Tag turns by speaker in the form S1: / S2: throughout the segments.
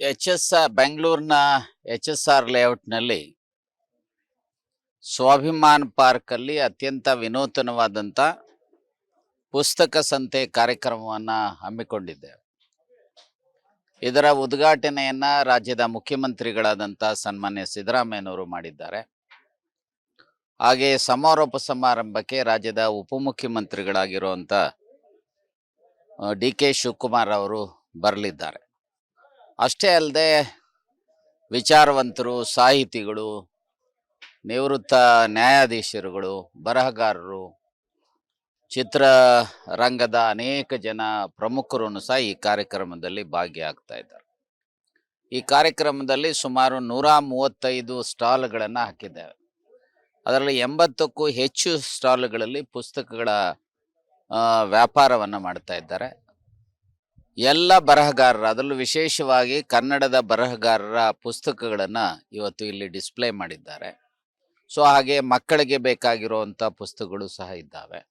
S1: H S R ಬೆಂಗಳೂರಿನ H S R ಲೇಔಟ್ನಲ್ಲಿ ಸ್ವಾಭಿಮಾನ್ ಪಾರ್ಕಲ್ಲಿ ಅತ್ಯಂತ ವಿನೂತನವಾದಂಥ ಪುಸ್ತಕ ಸಂತೆ ಕಾರ್ಯಕ್ರಮವನ್ನು ಹಮ್ಮಿಕೊಂಡಿದ್ದೇವೆ. ಇದರ ಉದ್ಘಾಟನೆಯನ್ನು ರಾಜ್ಯದ ಮುಖ್ಯಮಂತ್ರಿಗಳಾದಂಥ ಸನ್ಮಾನ್ಯ ಸಿದ್ದರಾಮಯ್ಯನವರು ಮಾಡಿದ್ದಾರೆ. ಹಾಗೆ ಸಮಾರೋಪ ಸಮಾರಂಭಕ್ಕೆ ರಾಜ್ಯದ ಉಪಮುಖ್ಯಮಂತ್ರಿಗಳಾಗಿರುವಂಥ ಡಿ ಕೆ ಶಿವಕುಮಾರ್ ಅವರು ಬರಲಿದ್ದಾರೆ. ಅಷ್ಟೇ ಅಲ್ಲದೆ ವಿಚಾರವಂತರು, ಸಾಹಿತಿಗಳು, ನಿವೃತ್ತ ನ್ಯಾಯಾಧೀಶರುಗಳು, ಬರಹಗಾರರು, ಚಿತ್ರರಂಗದ ಅನೇಕ ಜನ ಪ್ರಮುಖರು ಸಹ ಈ ಕಾರ್ಯಕ್ರಮದಲ್ಲಿ ಭಾಗಿಯಾಗ್ತಾ ಇದ್ದಾರೆ. ಈ ಕಾರ್ಯಕ್ರಮದಲ್ಲಿ ಸುಮಾರು ನೂರ ಮೂವತ್ತೈದು ಸ್ಟಾಲ್ಗಳನ್ನು ಹಾಕಿದ್ದೇವೆ. ಅದರಲ್ಲಿ ಎಂಬತ್ತಕ್ಕೂ ಹೆಚ್ಚು ಸ್ಟಾಲ್ಗಳಲ್ಲಿ ಪುಸ್ತಕಗಳ ವ್ಯಾಪಾರವನ್ನು ಮಾಡ್ತಾ ಇದ್ದಾರೆ. ಎಲ್ಲ ಬರಹಗಾರರ, ಅದರಲ್ಲೂ ವಿಶೇಷವಾಗಿ ಕನ್ನಡದ ಬರಹಗಾರರ ಪುಸ್ತಕಗಳನ್ನು ಇವತ್ತು ಇಲ್ಲಿ ಡಿಸ್ಪ್ಲೇ ಮಾಡಿದ್ದಾರೆ. ಸೊ, ಹಾಗೆ ಮಕ್ಕಳಿಗೆ ಬೇಕಾಗಿರುವಂಥ ಪುಸ್ತಕಗಳು ಸಹ ಇದ್ದಾವೆ.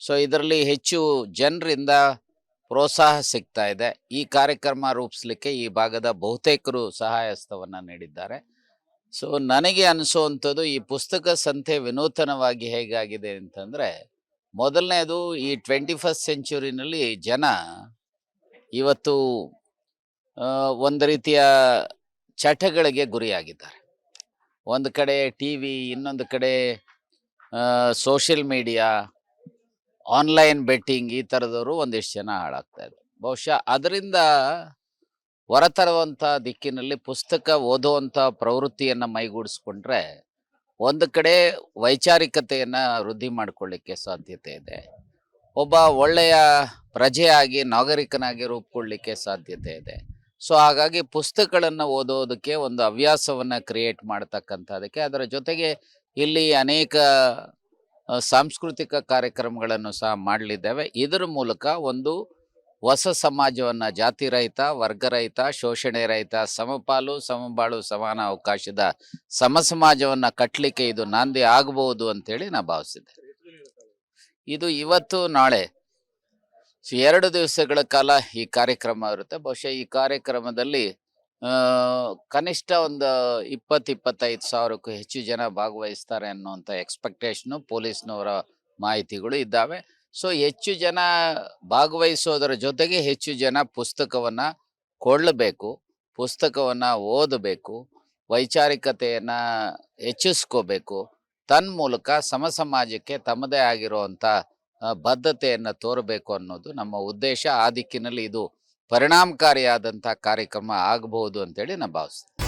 S1: ಸೊ, ಇದರಲ್ಲಿ ಹೆಚ್ಚು ಜನರಿಂದ ಪ್ರೋತ್ಸಾಹ ಸಿಗ್ತಾ ಇದೆ. ಈ ಕಾರ್ಯಕ್ರಮ ರೂಪಿಸಲಿಕ್ಕೆ ಈ ಭಾಗದ ಬಹುತೇಕರು ಸಹಾಯಸ್ತವನ್ನು ನೀಡಿದ್ದಾರೆ. ಸೊ, ನನಗೆ ಅನಿಸುವಂಥದ್ದು ಈ ಪುಸ್ತಕ ಸಂತೆ ವಿನೂತನವಾಗಿ ಹೇಗಾಗಿದೆ ಅಂತಂದರೆ, ಮೊದಲನೇದು ಈ ಟ್ವೆಂಟಿ ಫಸ್ಟ್ ಸೆಂಚುರಿನಲ್ಲಿ ಜನ ಇವತ್ತು ಒಂದು ರೀತಿಯ ಚಟಗಳಿಗೆ ಗುರಿಯಾಗಿದ್ದಾರೆ. ಒಂದು ಕಡೆ ಟಿ ವಿ, ಇನ್ನೊಂದು ಕಡೆ ಸೋಷಿಯಲ್ ಮೀಡಿಯಾ, ಆನ್ಲೈನ್ ಬೆಟ್ಟಿಂಗ್ ಈ ಥರದವರು ಒಂದಿಷ್ಟು ಜನ ಹಾಳಾಗ್ತಾ ಇದ್ದಾರೆ. ಬಹುಶಃ ಅದರಿಂದ ಹೊರತರುವಂಥ ದಿಕ್ಕಿನಲ್ಲಿ ಪುಸ್ತಕ ಓದುವಂಥ ಪ್ರವೃತ್ತಿಯನ್ನು ಮೈಗೂಡಿಸ್ಕೊಂಡ್ರೆ ಒಂದು ಕಡೆ ವೈಚಾರಿಕತೆಯನ್ನು ವೃದ್ಧಿ ಮಾಡಿಕೊಳ್ಳಿಕ್ಕೆ ಸಾಧ್ಯತೆ ಇದೆ. ಒಬ್ಬ ಒಳ್ಳೆಯ ಪ್ರಜೆಯಾಗಿ, ನಾಗರಿಕನಾಗಿ ರೂಪುಗೊಳ್ಳಿಕ್ಕೆ ಸಾಧ್ಯತೆ ಇದೆ. ಸೊ, ಹಾಗಾಗಿ ಪುಸ್ತಕಗಳನ್ನು ಓದೋದಕ್ಕೆ ಒಂದು ಹವ್ಯಾಸವನ್ನು ಕ್ರಿಯೇಟ್ ಮಾಡ್ತಕ್ಕಂಥದಕ್ಕೆ ಅದರ ಜೊತೆಗೆ ಇಲ್ಲಿ ಅನೇಕ ಸಾಂಸ್ಕೃತಿಕ ಕಾರ್ಯಕ್ರಮಗಳನ್ನು ಸಹ ಮಾಡಲಿದ್ದೇವೆ. ಇದರ ಮೂಲಕ ಒಂದು ಹೊಸ ಸಮಾಜವನ್ನು, ಜಾತಿ ರಹಿತ ವರ್ಗರಹಿತ ಶೋಷಣೆ ರಹಿತ, ಸಮಪಾಲು, ಸಮಬಾಳು, ಸಮಾನ ಅವಕಾಶದ, ಸಮ ಸಮಾಜವನ್ನು ಕಟ್ಟಲಿಕ್ಕೆ ಇದು ನಾಂದಿ ಆಗಬಹುದು ಅಂತೇಳಿ ನಾನು ಭಾವಿಸಿದ್ದೆ ಇದು ಇವತ್ತು ನಾಳೆ. ಸೊ, ಎರಡು ದಿವಸಗಳ ಕಾಲ ಈ ಕಾರ್ಯಕ್ರಮ ಇರುತ್ತೆ. ಬಹುಶಃ ಈ ಕಾರ್ಯಕ್ರಮದಲ್ಲಿ ಕನಿಷ್ಠ ಒಂದು ಇಪ್ಪತ್ತು ಇಪ್ಪತ್ತೈದು ಸಾವಿರಕ್ಕೂ ಹೆಚ್ಚು ಜನ ಭಾಗವಹಿಸ್ತಾರೆ ಅನ್ನುವಂಥ ಎಕ್ಸ್ಪೆಕ್ಟೇಷನು ಪೊಲೀಸ್ನವರ ಮಾಹಿತಿಗಳು ಇದ್ದಾವೆ. ಸೊ, ಹೆಚ್ಚು ಜನ ಭಾಗವಹಿಸೋದರ ಜೊತೆಗೆ ಹೆಚ್ಚು ಜನ ಪುಸ್ತಕವನ್ನು ಕೊಳ್ಳಬೇಕು, ಪುಸ್ತಕವನ್ನು ಓದಬೇಕು, ವೈಚಾರಿಕತೆಯನ್ನು ಹೆಚ್ಚಿಸ್ಕೋಬೇಕು. ತನ್ಮೂಲಕ ಸಮ ಸಮಾಜಕ್ಕೆ ತಮ್ಮದೇ ಆಗಿರುವಂಥ ಬದ್ಧತೆಯನ್ನು ತೋರಬೇಕು ಅನ್ನೋದು ನಮ್ಮ ಉದ್ದೇಶ. ಆ ದಿಕ್ಕಿನಲ್ಲಿ ಇದು ಪರಿಣಾಮಕಾರಿಯಾದಂಥ ಕಾರ್ಯಕ್ರಮ ಆಗಬಹುದು ಅಂತೇಳಿ ನಾನು ಭಾವಿಸ್ತೀನಿ.